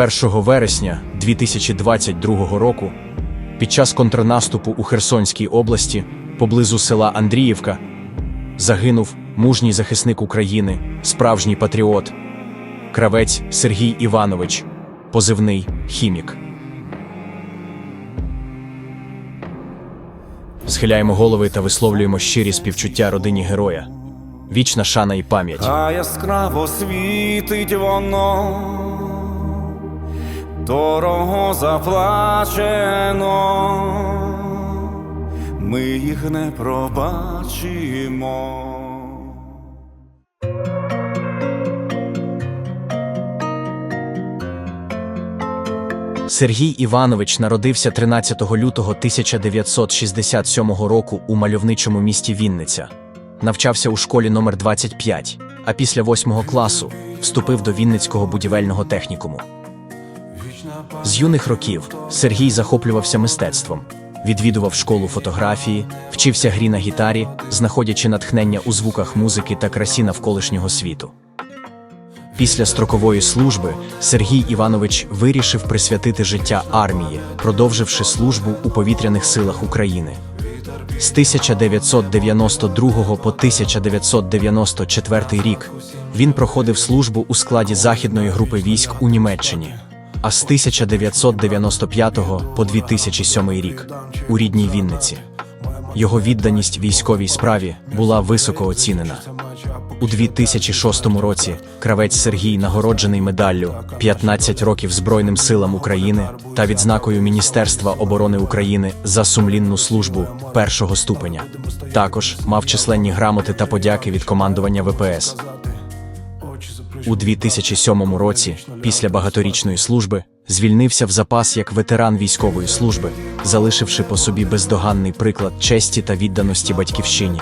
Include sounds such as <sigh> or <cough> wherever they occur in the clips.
1 вересня 2022 року під час контрнаступу у Херсонській області поблизу села Андріївка загинув мужній захисник України, справжній патріот, кравець Сергій Іванович, позивний хімік. Схиляємо голови та висловлюємо щирі співчуття родині героя. Вічна шана і пам'ять. А яскраво світить воно, дорого заплачено, ми їх не пробачимо. Сергій Іванович народився 13 лютого 1967 року у мальовничому місті Вінниця. Навчався у школі номер 25, а після 8 класу вступив до Вінницького будівельного технікуму. З юних років Сергій захоплювався мистецтвом, відвідував школу фотографії, вчився грі на гітарі, знаходячи натхнення у звуках музики та красі навколишнього світу. Після строкової служби Сергій Іванович вирішив присвятити життя армії, продовживши службу у повітряних силах України. З 1992 по 1994 рік він проходив службу у складі західної групи військ у Німеччині, а з 1995 по 2007 рік у рідній Вінниці. Його відданість військовій справі була високо оцінена. У 2006 році кравець Сергій нагороджений медаллю «15 років Збройним силам України та відзнакою Міністерства оборони України за сумлінну службу першого ступеня. Також мав численні грамоти та подяки від командування ВПС. У 2007 році, після багаторічної служби, звільнився в запас як ветеран військової служби, залишивши по собі бездоганний приклад честі та відданості батьківщині.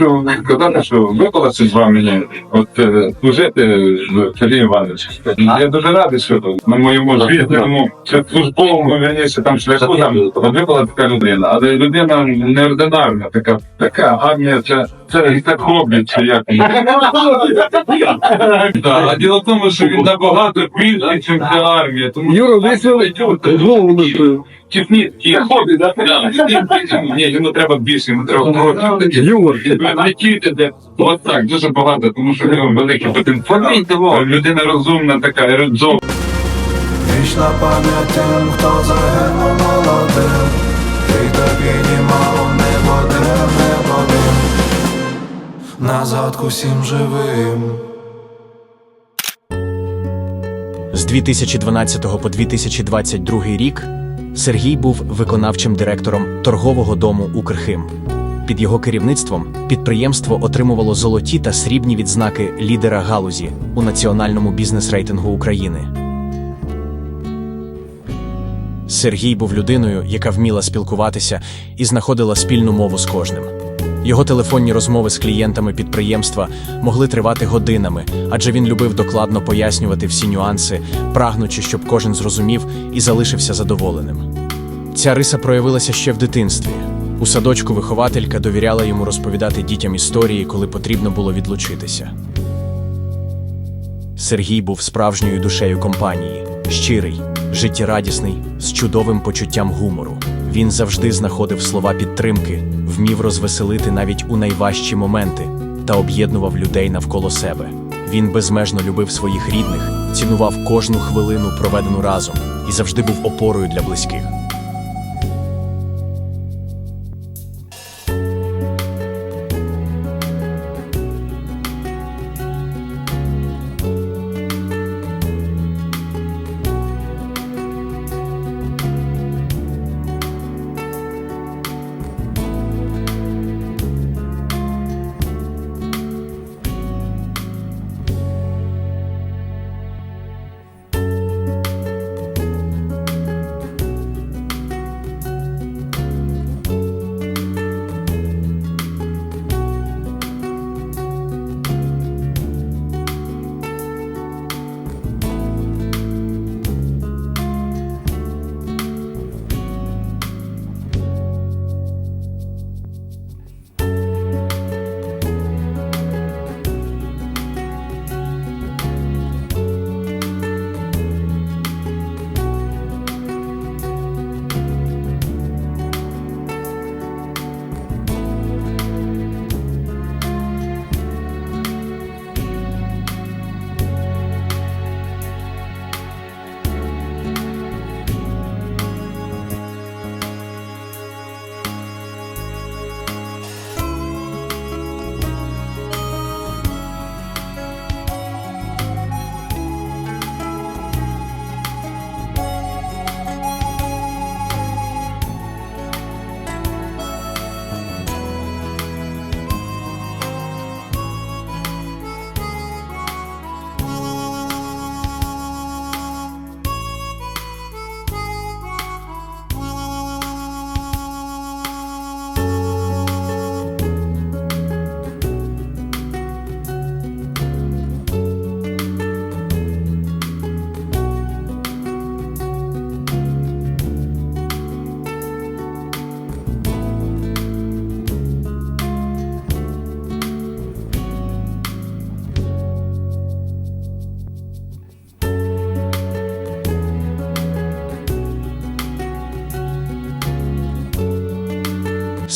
Хочу сказати, що випала це з вами от е, служити з Сергієм Івановичем. Я дуже радий, що на моєму звітному чи службовому вірніше там шляху там от випала така людина. Але людина неординарна, така така армія, це це так хобі, чи як. <laughs> А діло в тому, що він набагато більше, ніж ця армія. Юра, веселий голову не стою. Хобі, да? Ні, йому треба більше, йому треба гроші. Юмор. Летіти де. От так, дуже багато, тому що в нього великий потенціал. Людина розумна така, ерудзована. Вічна пам'ять тим, хто загинув молодим, вітер підіймав небо дим, небо дим, на згадку всім живим. З 2012 по 2022 рік Сергій був виконавчим директором торгового дому Укрхим. Під його керівництвом підприємство отримувало золоті та срібні відзнаки лідера галузі у національному бізнес-рейтингу України. Сергій був людиною, яка вміла спілкуватися і знаходила спільну мову з кожним. Його телефонні розмови з клієнтами підприємства могли тривати годинами, адже він любив докладно пояснювати всі нюанси, прагнучи, щоб кожен зрозумів і залишився задоволеним. Ця риса проявилася ще в дитинстві. У садочку вихователька довіряла йому розповідати дітям історії, коли потрібно було відлучитися. Сергій був справжньою душею компанії, щирий, життєрадісний, з чудовим почуттям гумору. Він завжди знаходив слова підтримки, вмів розвеселити навіть у найважчі моменти та об'єднував людей навколо себе. Він безмежно любив своїх рідних, цінував кожну хвилину, проведену разом, і завжди був опорою для близьких.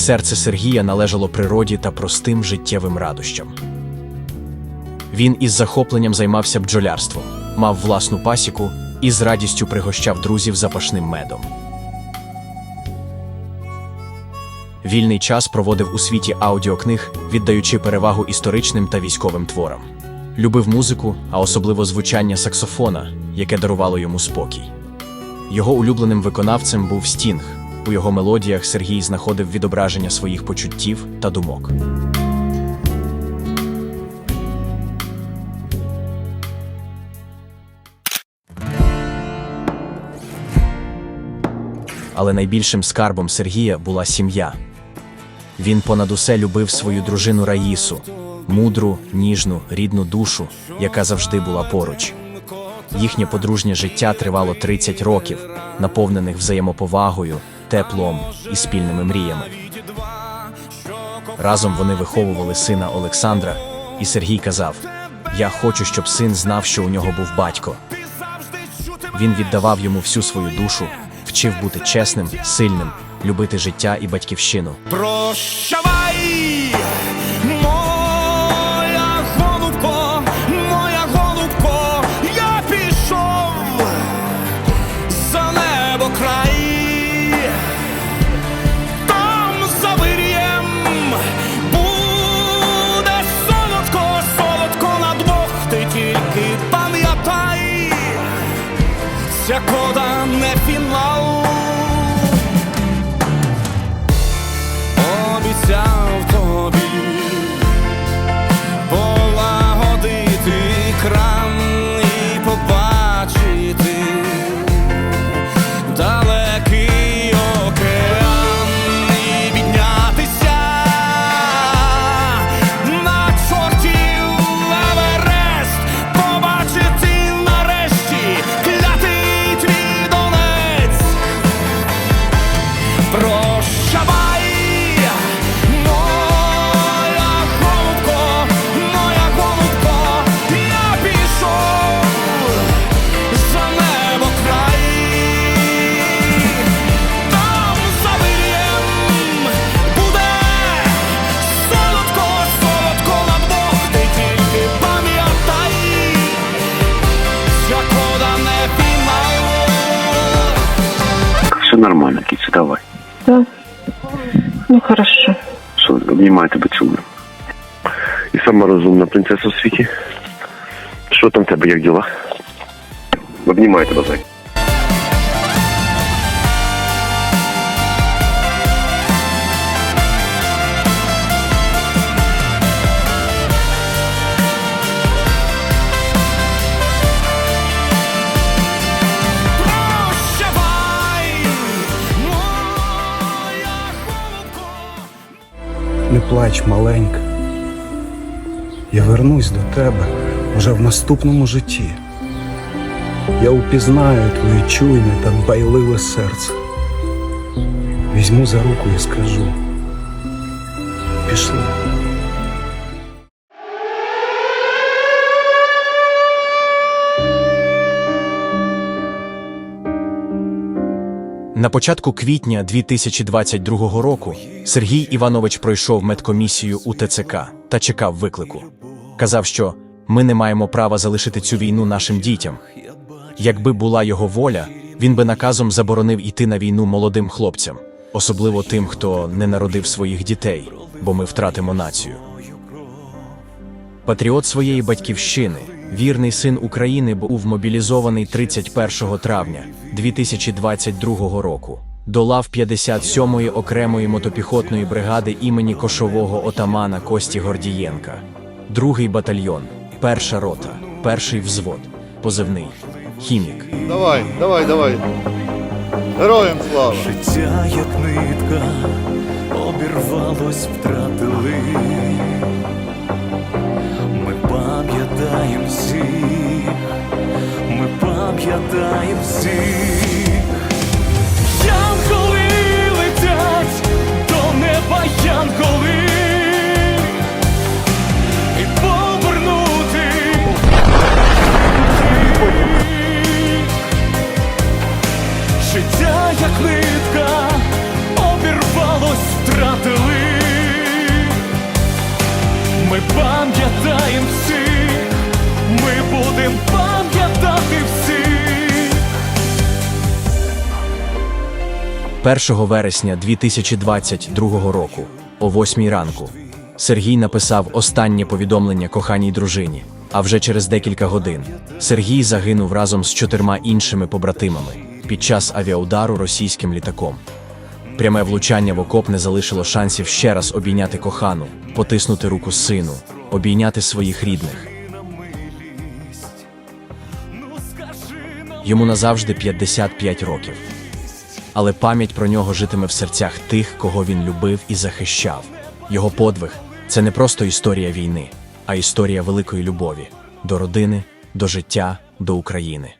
Серце Сергія належало природі та простим життєвим радощам. Він із захопленням займався бджолярством, мав власну пасіку і з радістю пригощав друзів запашним медом. Вільний час проводив у світі аудіокниг, віддаючи перевагу історичним та військовим творам. Любив музику, а особливо звучання саксофона, яке дарувало йому спокій. Його улюбленим виконавцем був Стінг. У його мелодіях Сергій знаходив відображення своїх почуттів та думок. Але найбільшим скарбом Сергія була сім'я. Він понад усе любив свою дружину Раїсу, мудру, ніжну, рідну душу, яка завжди була поруч. Їхнє подружнє життя тривало 30 років, наповнених взаємоповагою, теплом і спільними мріями. Разом вони виховували сина Олександра, і Сергій казав: Я хочу, щоб син знав, що у нього був батько. Він віддавав йому всю свою душу, вчив бути чесним, сильним, любити життя і батьківщину. Прощавай, ця кода Ну хорошо. Все, обнімаю тебе цілую. І сама розумна принцеса в світі. Що там в тебе, як діла? Обнімаю тебе, зай. Плач, маленька. Я вернусь до тебе уже в наступному житті. Я упізнаю твоє чуйне та дбайливе серце. Візьму за руку і скажу. Пішли. На початку квітня 2022 року Сергій Іванович пройшов медкомісію у ТЦК та чекав виклику. Казав, що ми не маємо права залишити цю війну нашим дітям. Якби була його воля, він би наказом заборонив іти на війну молодим хлопцям, особливо тим, хто не народив своїх дітей, бо ми втратимо націю. Патріот своєї батьківщини, вірний син України, був мобілізований 31 травня 2022 року до лав 57-ї окремої мотопіхотної бригади імені кошового отамана Кості Гордієнка, другий батальйон, перша рота, перший взвод, позивний хімік. Давай, давай, давай. Героям слава! Життя як нитка обірвалось, втратили. Пам'ятаємо всіх, ми пам'ятаємо всіх. Янголи летять до неба янголи. І повернути 1 вересня 2022 року, о 8 ранку, Сергій написав останнє повідомлення коханій дружині. А вже через декілька годин Сергій загинув разом з чотирма іншими побратимами під час авіаудару російським літаком. Пряме влучання в окоп не залишило шансів ще раз обійняти кохану, потиснути руку сину, обійняти своїх рідних. Йому назавжди 55 років. Але пам'ять про нього житиме в серцях тих, кого він любив і захищав. Його подвиг це не просто історія війни, а історія великої любові до родини, до життя, до України.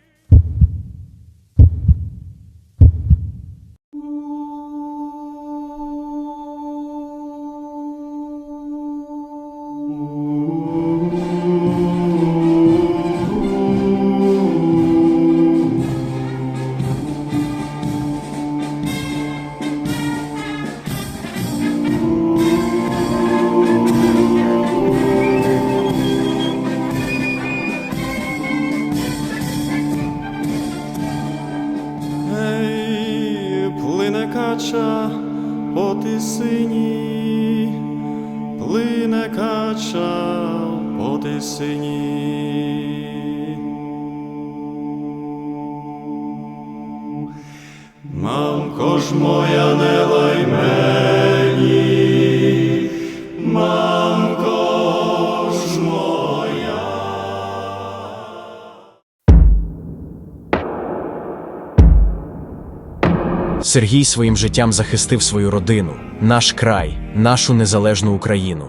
Сергій своїм життям захистив свою родину, наш край, нашу незалежну Україну.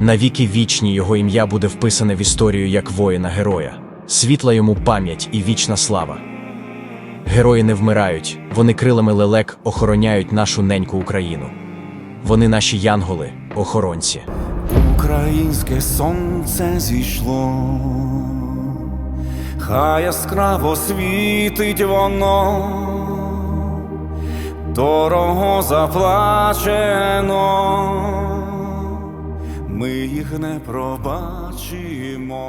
Навіки вічні його ім'я буде вписане в історію як воїна-героя, світла йому пам'ять і вічна слава. Герої не вмирають, вони крилами лелек охороняють нашу неньку Україну. Вони наші янголи, охоронці. Українське сонце зійшло, хай яскраво світить воно, дорого заплачено, ми їх не пробачимо.